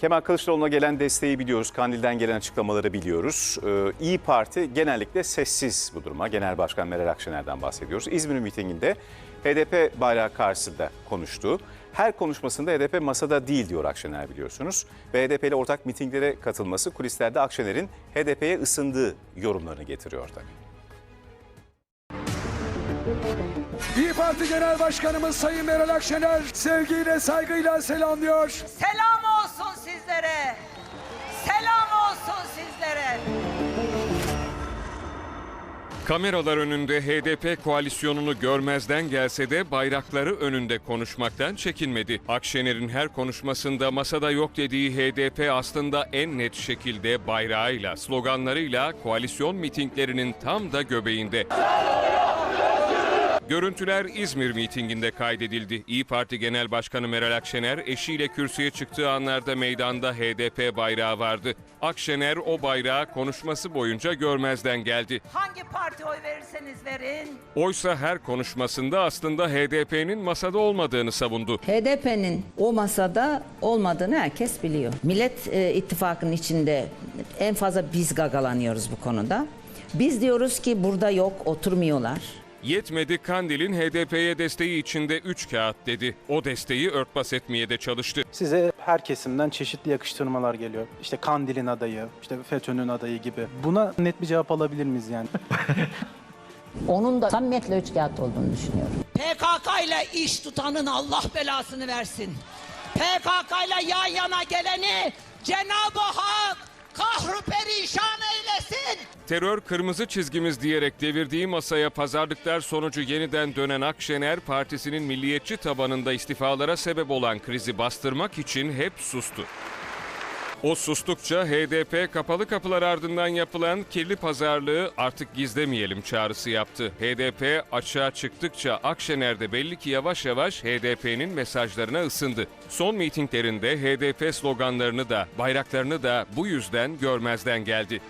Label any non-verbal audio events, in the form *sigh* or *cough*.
Kemal Kılıçdaroğlu'na gelen desteği biliyoruz. Kandil'den gelen açıklamaları biliyoruz. Ee, İyi Parti genellikle sessiz bu duruma. Genel Başkan Meral Akşener'den bahsediyoruz. İzmir mitinginde HDP bayrağı karşısında konuştu. Her konuşmasında HDP masada değil diyor Akşener biliyorsunuz. Ve HDP ile ortak mitinglere katılması kulislerde Akşener'in HDP'ye ısındığı yorumlarını getiriyor tabii. İyi Parti Genel Başkanımız Sayın Meral Akşener sevgiyle saygıyla selamlıyor. Selam Kameralar önünde HDP koalisyonunu görmezden gelse de bayrakları önünde konuşmaktan çekinmedi. Akşener'in her konuşmasında masada yok dediği HDP aslında en net şekilde bayrağıyla, sloganlarıyla koalisyon mitinglerinin tam da göbeğinde. Görüntüler İzmir mitinginde kaydedildi. İyi Parti Genel Başkanı Meral Akşener eşiyle kürsüye çıktığı anlarda meydanda HDP bayrağı vardı. Akşener o bayrağı konuşması boyunca görmezden geldi. Hangi parti oy verirseniz verin. Oysa her konuşmasında aslında HDP'nin masada olmadığını savundu. HDP'nin o masada olmadığını herkes biliyor. Millet e, İttifakı'nın içinde en fazla biz gagalanıyoruz bu konuda. Biz diyoruz ki burada yok, oturmuyorlar. Yetmedi Kandil'in HDP'ye desteği içinde 3 kağıt dedi. O desteği örtbas etmeye de çalıştı. Size her kesimden çeşitli yakıştırmalar geliyor. İşte Kandil'in adayı, işte FETÖ'nün adayı gibi. Buna net bir cevap alabilir miyiz yani? *laughs* Onun da samimiyetle üç kağıt olduğunu düşünüyorum. PKK ile iş tutanın Allah belasını versin. PKK ile yan yana geleni Cenab-ı Terör kırmızı çizgimiz diyerek devirdiği masaya pazarlıklar sonucu yeniden dönen Akşener partisinin milliyetçi tabanında istifalara sebep olan krizi bastırmak için hep sustu. O sustukça HDP kapalı kapılar ardından yapılan kirli pazarlığı artık gizlemeyelim çağrısı yaptı. HDP açığa çıktıkça Akşener de belli ki yavaş yavaş HDP'nin mesajlarına ısındı. Son mitinglerinde HDP sloganlarını da bayraklarını da bu yüzden görmezden geldi.